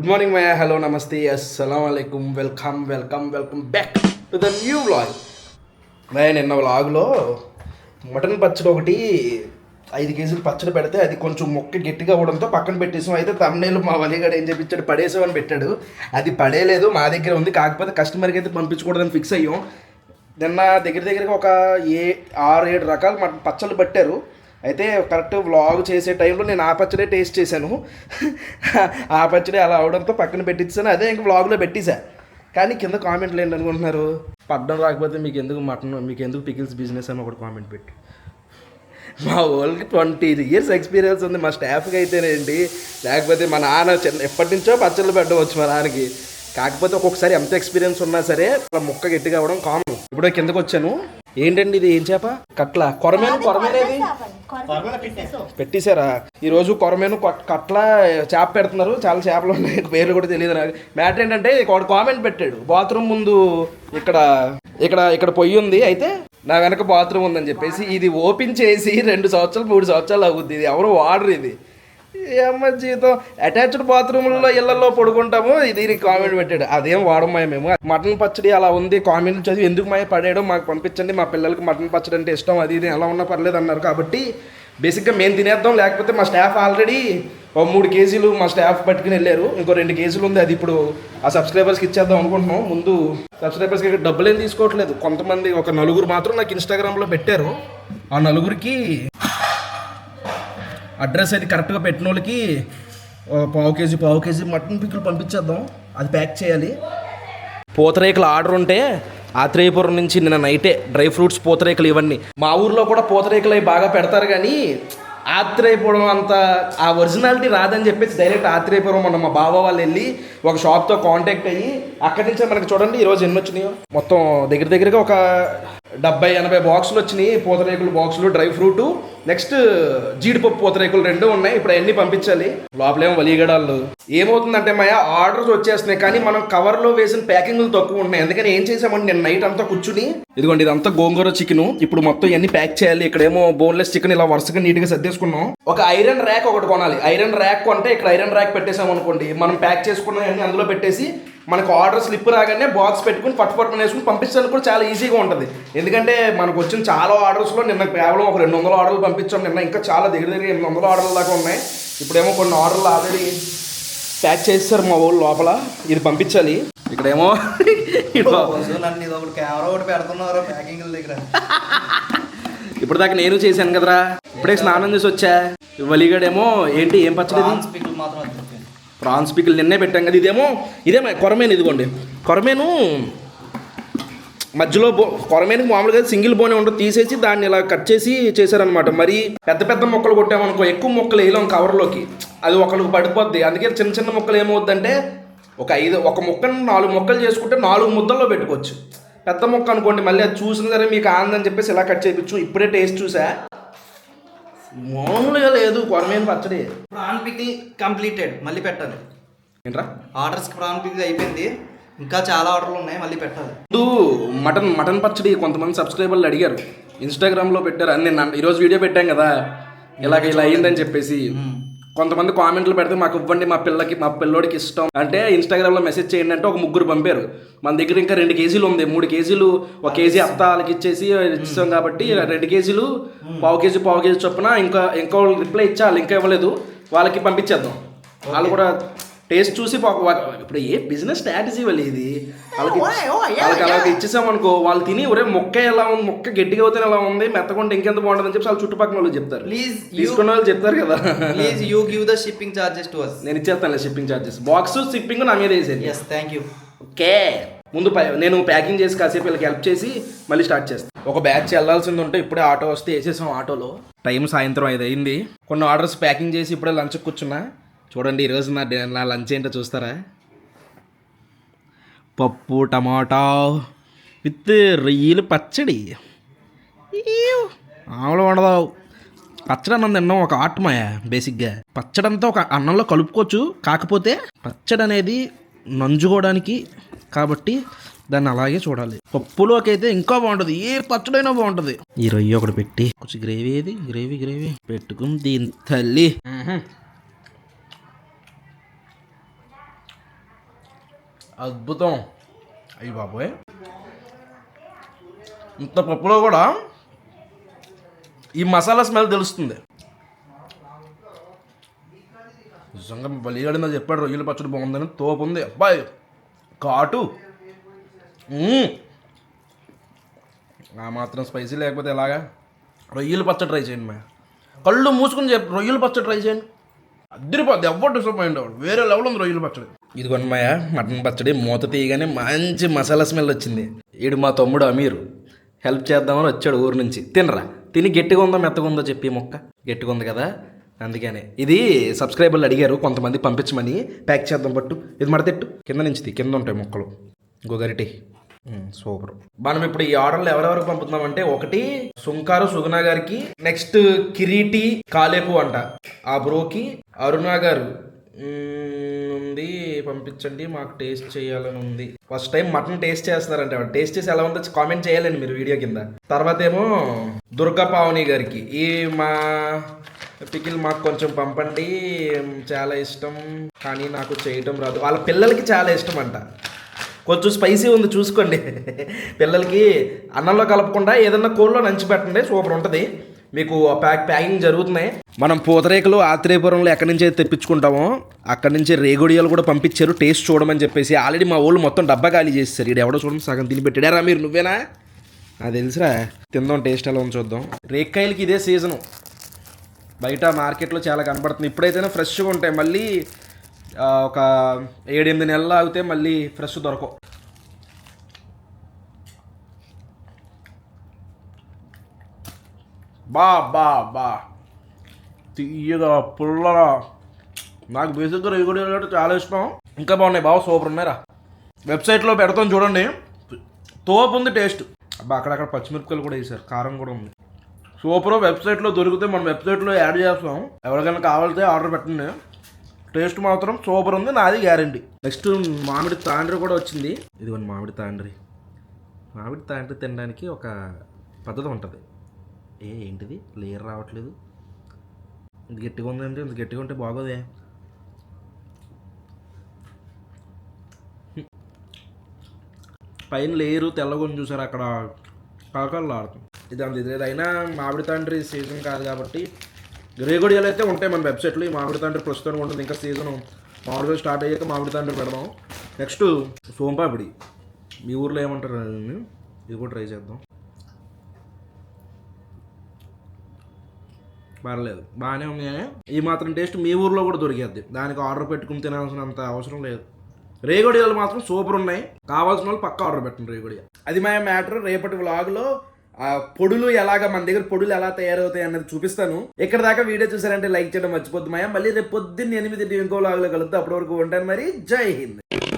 Good morning మయా hello నమస్తే అస్సలం అయికం welcome welcome welcome back to the new vlog మయా నిన్న వ్లాగ్లో మటన్ పచ్చడి ఒకటి ఐదు కేజీలు పచ్చడి పెడితే అది కొంచెం మొక్క గట్టిగా అవడంతో పక్కన పెట్టేసాం. అయితే తమ్నేలు మా వలిగాడు ఏం చెప్పించాడు? పడేసామని పెట్టాడు. అది పడేలేదు. మా దగ్గర ఉంది. కాకపోతే కస్టమర్కి అయితే పంపించకూడదని ఫిక్స్ అయ్యాం. నిన్న దగ్గర దగ్గరగా ఒక ఏ ఆరు ఏడు రకాల మటన్ పచ్చళ్ళు పట్టారు. అయితే కరెక్ట్ వ్లాగ్ చేసే టైంలో నేను ఆ పచ్చడే టేస్ట్ చేశాను. ఆ పచ్చడి అలా అవడంతో పక్కన పెట్టించాను. అదే ఇంక వ్లాగ్లో పెట్టేశా. కానీ కింద కామెంట్లు ఏంటి అనుకుంటున్నారు పడ్డం రాకపోతే మీకు ఎందుకు మటన్? మీకు ఎందుకు పికిల్స్ బిజినెస్ అని ఒకటి కామెంట్ పెట్టి. మా వాళ్ళకి ట్వంటీ ఇయర్స్ ఎక్స్పీరియన్స్ ఉంది. మా స్టాఫ్కి అయితేనేంటి? లేకపోతే మా నాన్న చిన్న ఎప్పటి నుంచో పచ్చళ్ళు పెట్టవచ్చు మా నాన్నకి. కాకపోతే ఒక్కొక్కసారి ఎంత ఎక్స్పీరియన్స్ ఉన్నా సరే అలా ముక్క గట్టిగా అవ్వడం కామన్ ఇప్పుడే కిందకు వచ్చాను ఏంటండి ఇది? ఏం చేప? కట్ల. కొరమేను? కొరమేనేది పెట్టేశారా? ఈరోజు కొరమేను కొట్- కట్ల చేప పెడుతున్నారు. చాలా చేపలు ఉన్నాయి. పేర్లు కూడా తెలియదు నాకు. మ్యాటర్ ఏంటంటే ఒక కామెంట్ పెట్టాడు. బాత్రూమ్ ముందు ఇక్కడ ఇక్కడ ఇక్కడ పొయ్యి ఉంది. అయితే నా వెనక బాత్రూమ్ ఉందని చెప్పేసి ఇది ఓపెన్ చేసి రెండు సంవత్సరాలు మూడు సంవత్సరాలు అవుద్ది. ఇది ఎవరు వాడరు ఇది. ఏమ్మ జీతం అటాచ్డ్ బాత్రూమ్లలో ఇళ్ళలో పడుకుంటాము. ఇది కామెంట్ పెట్టాడు. అదేం వాడమాయ మేము. మటన్ పచ్చడి అలా ఉంది. కామెంట్ చదివి ఎందుకు మాయ పడేయడం? మాకు పంపించండి. మా పిల్లలకి మటన్ పచ్చడి అంటే ఇష్టం. అది ఇది ఎలా ఉన్నా పర్లేదు అన్నారు కాబట్టి బేసిక్గా మేము తినేద్దాం. లేకపోతే మా స్టాఫ్ ఆల్రెడీ ఓ మూడు కేజీలు మా స్టాఫ్ పట్టుకుని వెళ్ళారు. ఇంకో రెండు కేజీలు ఉంది. అది ఇప్పుడు ఆ సబ్స్క్రైబర్స్కి ఇచ్చేద్దాం అనుకుంటున్నాం. ముందు సబ్స్క్రైబర్స్కి డబ్బులు ఏం తీసుకోవట్లేదు. కొంతమంది ఒక నలుగురు మాత్రం నాకు ఇన్స్టాగ్రామ్లో పెట్టారు. ఆ నలుగురికి అడ్రస్ అది కరెక్ట్గా పెట్టిన వాళ్ళకి పావు కేజీ పావు కేజీ మటన్ పిక్కులు పంపించేద్దాం. అది ప్యాక్ చేయాలి. పూతరేకులు ఆర్డర్ ఉంటే ఆత్రేయపురం నుంచి నిన్న నైటే డ్రై ఫ్రూట్స్ పూతరేకులు ఇవన్నీ. మా ఊర్లో కూడా పూతరేకులు అవి బాగా పెడతారు కానీ ఆత్రేయపురం అంత ఆ ఒరిజినాలిటీ రాదని చెప్పేసి డైరెక్ట్ ఆత్రేయపురం మన మా బావ వాళ్ళు వెళ్ళి ఒక షాప్తో కాంటాక్ట్ అయ్యి అక్కడి నుంచే మనకి చూడండి ఈరోజు ఎన్ని వచ్చినాయో. మొత్తం దగ్గర దగ్గరగా ఒక డెబ్బై ఎనభై బాక్సులు వచ్చినాయి. పూతరేకులు బాక్సులు డ్రై ఫ్రూట్. నెక్స్ట్ జీడిపప్పు పూతరేకులు రెండు ఉన్నాయి. ఇప్పుడు అన్ని పంపించాలి. లోపలేమో వలిగడాలు. ఏమవుతుందంటే మాయ ఆర్డర్స్ వచ్చేస్తున్నాయి. కానీ మనం కవర్లో వేసిన ప్యాకింగ్లు తక్కువ ఉన్నాయి అందుకని ఏం చేసామండి? నేను నైట్ అంతా కూర్చుని ఇదిగోండి ఇదంతా గోంగూర చికెన్. ఇప్పుడు మొత్తం ఇవన్నీ ప్యాక్ చేయాలి. ఇక్కడేమో బోన్లెస్ చికెన్ ఇలా వరుసగా నీట్గా సర్దేసుకున్నాం. ఒక ఐరన్ ర్యాక్ ఒకటి కొనాలి. ఐరన్ ర్యాక్ కొంటే ఇక్కడ ఐరన్ ర్యాక్ పెట్టేసాం అనుకోండి మనం ప్యాక్ చేసుకున్న అందులో పెట్టేసి మనకు ఆర్డర్ స్లిప్ రాగానే బాక్స్ పెట్టుకుని పట్టు పట్టుకుని వేసుకుని పంపించడానికి కూడా చాలా ఈజీగా ఉంటుంది. ఎందుకంటే మనకు వచ్చిన చాలా ఆర్డర్స్లో నిన్న కేవలం ఒక రెండు వందల ఆర్డర్లు పంపించాం. నిన్న ఇంకా చాలా దగ్గర దగ్గర ఎనిమిది వందల ఆర్డర్ల దాకా ఉన్నాయి. ఇప్పుడేమో కొన్ని ఆర్డర్లు ఆల్రెడీ ప్యాక్ చేస్తారు మా ఊళ్ళు లోపల. ఇది పంపించాలి. ఇక్కడేమో ఇట్లా నన్ను ఇది ఒకటి కెమెరా ఒకటి పెడుతున్నారు ప్యాకింగ్ దగ్గర. ఇప్పుడు దాకా నేను చేశాను కదరా. ఇప్పుడే స్నానం చేసి వచ్చా. వలిగాడేమో ఏంటి ఏం పచ్చడి మాత్రం. ప్రాన్స్ పికిల్ నిన్నే పెట్టాం కదా ఇదేమో ఇదేమో కొరమేను ఇదిగోండి. కొరమేను మధ్యలో బో కొరమేను మామూలుగా సింగిల్ బోనే ఉండదు తీసేసి దాన్ని ఇలా కట్ చేసి చేశారనమాట మరి పెద్ద పెద్ద మొక్కలు కొట్టామనుకో ఎక్కువ మొక్కలు వేయలేం కవర్లోకి. అది ఒకరికి పడిపోద్ది. అందుకే చిన్న చిన్న మొక్కలు ఏమవుద్దంటే ఒక ఐదు ఒక మొక్కను నాలుగు మొక్కలు చేసుకుంటే నాలుగు ముద్దల్లో పెట్టుకోవచ్చు. పెద్ద మొక్క అనుకోండి మళ్ళీ అది చూసిన సరే మీకు ఆనందని చెప్పేసి ఇలా కట్ చేయించు. ఇప్పుడే టేస్ట్ చూసా. మామూలుగా లేదు కొరమేను పచ్చడి. ప్రాన్ పికిల్ కంప్లీటెడ్ మళ్ళీ పెట్టాలి. ఏంట్రా? ఆర్డర్స్కి ప్రాన్ పికిల్ అయిపోయింది. ఇంకా చాలా ఆర్డర్లు ఉన్నాయి మళ్ళీ పెట్టాలి. ముందు మటన్ మటన్ పచ్చడి కొంతమంది సబ్స్క్రైబర్లు అడిగారు. ఇన్స్టాగ్రామ్లో పెట్టారు. అని నేను ఈరోజు వీడియో పెట్టాం కదా. ఇలాగ ఇలా అయ్యిందని చెప్పేసి. కొంతమంది కామెంట్లు పెడితే మాకు ఇవ్వండి మా పిల్లకి మా పిల్లోడికి ఇష్టం. అంటే ఇన్స్టాగ్రామ్లో మెసేజ్ చేయండి అంటే ఒక ముగ్గురు పంపారు. మన దగ్గర ఇంకా రెండు కేజీలు ఉంది. మూడు కేజీలు ఒక కేజీ అత్త వాళ్ళకి ఇచ్చేసి ఇస్తాం కాబట్టి రెండు కేజీలు పావు కేజీ పావు కేజీ చొప్పున ఇంకా ఇంకో రిప్లై ఇచ్చా వాళ్ళు ఇంకా ఇవ్వలేదు. వాళ్ళకి పంపించేద్దాం. వాళ్ళు కూడా టేస్ట్ చూసి ఇప్పుడు ఏ బిజినెస్ స్ట్రాటజీ వాళ్ళు ఇది? వాళ్ళకి వాళ్ళకి అలా ఇచ్చేసామనుకో వాళ్ళు తిని ఒరే మొక్క ఎలా ఉంది మొక్క గట్టిగా అవుతే ఎలా ఉంది మెత్తకుంటే ఇంకెంత బాగుంటుందని చెప్పి వాళ్ళ చుట్టుపక్కల వాళ్ళు చెప్తారు. ప్లీజ్ తీసుకున్న వాళ్ళు చెప్తారు కదా. Please you give the shipping charges to us నేను ఇచ్చేస్తాను షిప్పింగ్ ఛార్జెస్ బాక్స్ షిప్పింగ్ నా మీద వేసేది ఎస్ థ్యాంక్ యూ ఓకే ముందు నేను ప్యాకింగ్ చేసి కాసేపు వీళ్ళకి హెల్ప్ చేసి మళ్ళీ స్టార్ట్ చేస్తాను ఒక బ్యాచ్ వెళ్ళాల్సింది ఉంటే ఇప్పుడే ఆటో వస్తే వేసేసాం ఆటోలో. టైం సాయంత్రం ఐదు అయింది. కొన్ని ఆర్డర్స్ ప్యాకింగ్ చేసి ఇప్పుడే లంచ్ కూర్చున్నా. చూడండి ఈరోజు నా నా లంచ్ ఏంటో చూస్తారా? పప్పు టమాటా విత్ రొయ్యలు పచ్చడి. ఈవ్. ఆవులు వండదావు. పచ్చడి అన్నం తిన్నాం ఒక ఆటమాయ బేసిక్గా. పచ్చడి అంతా ఒక అన్నంలో కలుపుకోవచ్చు కాకపోతే పచ్చడి అనేది నంజుకోవడానికి కాబట్టి దాన్ని అలాగే చూడాలి. పప్పులోకి అయితే ఇంకా బాగుంటుంది. ఏ పచ్చడైనా బాగుంటుంది. ఈ రొయ్య ఒకటి పెట్టి కొంచెం గ్రేవీ ఏది? గ్రేవీ గ్రేవీ పెట్టుకుని దీని తల్లి. అద్భుతం. అయ్యి బాబోయ్. ఇంత పప్పులో కూడా ఈ మసాలా స్మెల్ తెలుస్తుంది. నిజంగా బలిగాడిన చెప్పాడు. రొయ్యల పచ్చడి బాగుందని తోపు ఉంది. అబ్బాయి కాటు. ఆ మాత్రం స్పైసీ లేకపోతే ఎలాగా? రొయ్యల పచ్చడి ట్రై చేయండి మా. కళ్ళు మూసుకుని చెప్పి. రొయ్యల పచ్చడి ట్రై చేయండి. అద్దరిపోద్ది. ఎవరు డిసప్పాయింట్ అవ్వడు వేరే లెవెల్ ఉంది రొయ్యల పచ్చడి. ఇదిగోండి మటన్ పచ్చడి మూత తీయగానే మంచి మసాలా స్మెల్ వచ్చింది. ఈడు మా తమ్ముడు అమీరు. హెల్ప్ చేద్దామని వచ్చాడు ఊరు నుంచి. తినరా? తిని గట్టిగా ఉందో మెత్తగా ఉందో చెప్పి మొక్క? గట్టిగా ఉంది కదా? అందుకనే. ఇది సబ్స్క్రైబర్లు అడిగారు కొంతమంది పంపించమని. ప్యాక్ చేద్దాం పట్టు. ఇది మడతెట్టు కింద నుంచి కింద ఉంటాయి మొక్కలు. గొగరిటి సూపర్. మనం ఇప్పుడు ఈ ఆర్డర్లు ఎవరెవరికి పంపుతున్నామంటే ఒకటి సుంకారు సుగుణ గారికి నెక్స్ట్ కిరీటి కాలేపు అంట. ఆ బ్రోకి అరుణ గారు. ఉంది. పంపించండి మాకు టేస్ట్ చేయాలని ఉంది. ఫస్ట్ టైం మటన్ టేస్ట్ చేస్తున్నారంటే. టేస్ట్ చేసి ఎలా ఉందో కామెంట్ చేయాలండి మీరు వీడియో కింద. తర్వాత ఏమో దుర్గా పావని గారికి. ఈ మా పికిల్ మాకు కొంచెం పంపండి చాలా ఇష్టం. కానీ నాకు చేయటం రాదు. వాళ్ళ పిల్లలకి చాలా ఇష్టం అంట. కొంచెం స్పైసీ ఉంది చూసుకోండి. పిల్లలకి అన్నంలో కలపకుండా ఏదన్నా కోళ్ళలో నంచి పెట్టండి సూపర్ ఉంటుంది. మీకు ప్యాక్ ప్యాకింగ్ జరుగుతున్నాయి. మనం పూతరేకులు ఆత్రేయపురంలో ఎక్కడి నుంచి అయితే తెప్పించుకుంటామో అక్కడి నుంచి రేగుడియాలు కూడా పంపించారు టేస్ట్ చూడమని చెప్పేసి. ఆల్రెడీ మా ఊళ్ళు మొత్తం డబ్బా ఖాళీ చేస్తారు ఇక్కడ ఎవడో చూడండి సగం తిని పెట్టాడారా మీరు? నువ్వేనా? అది తెలుసురా తిందాం టేస్ట్ ఎలా ఉంది చూద్దాం. రేక్కాయలకి ఇదే సీజను. బయట మార్కెట్లో చాలా కనబడుతుంది ఇప్పుడైతేనే ఫ్రెష్గా ఉంటాయి. మళ్ళీ ఒక ఏడెనిమిది నెలలు ఆగితే మళ్ళీ ఫ్రెష్ దొరకవు. బా బా బా. తీయగా పుల్లగా. నాకు బేసిక్గా రేగుడి అంటే చాలా ఇష్టం. ఇంకా బాగున్నాయి. బాగా సూపర్ ఉన్నాయిరా వెబ్సైట్లో పెడతాం చూడండి. తోపు ఉంది టేస్ట్. అబ్బా అక్కడక్కడ పచ్చిమిరపకాయలు కూడా వేసారు కారం కూడా ఉంది. సూపర్. వెబ్సైట్లో దొరికితే మనం వెబ్సైట్లో యాడ్ చేస్తాం. ఎవరికైనా కావాలితే ఆర్డర్ పెట్టండి. టేస్ట్ మాత్రం సూపర్ ఉంది. నాది గ్యారంటీ. నెక్స్ట్ మామిడి తాండ్రి కూడా వచ్చింది. ఇదిగోండి మామిడి తాండ్రి. మామిడి తాండ్రి తినడానికి ఒక పద్ధతి ఉంటుంది. ఏ ఏంటిది? లేయర్ రావట్లేదు. ఇంత గట్టిగా ఉందంటే ఇంత గట్టిగా ఉంటే బాగోదే. పైన లేయరు తెల్లగొని చూసారు అక్కడ? కాకాలు ఆడుతుంది. ఇది అంత ఇది అయినా మామిడి తండ్రి సీజన్ కాదు కాబట్టి రేగుడియాలు అయితే ఉంటాయి మన వెబ్సైట్లో. ఈ మామిడి తండ్రి ప్రస్తుతానికి ఉంటుంది. ఇంకా సీజన్ మామిడి స్టార్ట్ అయ్యాక మామిడి తండ్రి పెడదాం. నెక్స్ట్ సోంపాపిడి. మీ ఊర్లో ఏమంటారు? ఇది కూడా ట్రై చేద్దాం. పర్లేదు. బాగానే ఉంది కానీ ఈ మాత్రం టేస్ట్ మీ ఊర్లో కూడా దొరికేద్ది. దానికి ఆర్డర్ పెట్టుకుని తినాల్సినంత అవసరం లేదు. రేగొడియాలు మాత్రం సూపర్ ఉన్నాయి. కావాల్సిన వాళ్ళు పక్క ఆర్డర్ పెట్టండి రేగొడియా అది మా మ్యాటర్. రేపటి వ్లాగ్లో ఆ పొడులు ఎలాగ మన దగ్గర పొడులు ఎలా తయారవుతాయి అన్నది చూపిస్తాను. ఇక్కడ దాకా వీడియో చూసారంటే లైక్ చేయడం మర్చిపోద్దు మాయా. మళ్ళీ రేపు పొద్దున్న ఎనిమిది ఇంకో లాగులో కలుద్దాం. అప్పటి వరకు ఉంటాను మరి. జై హింద్.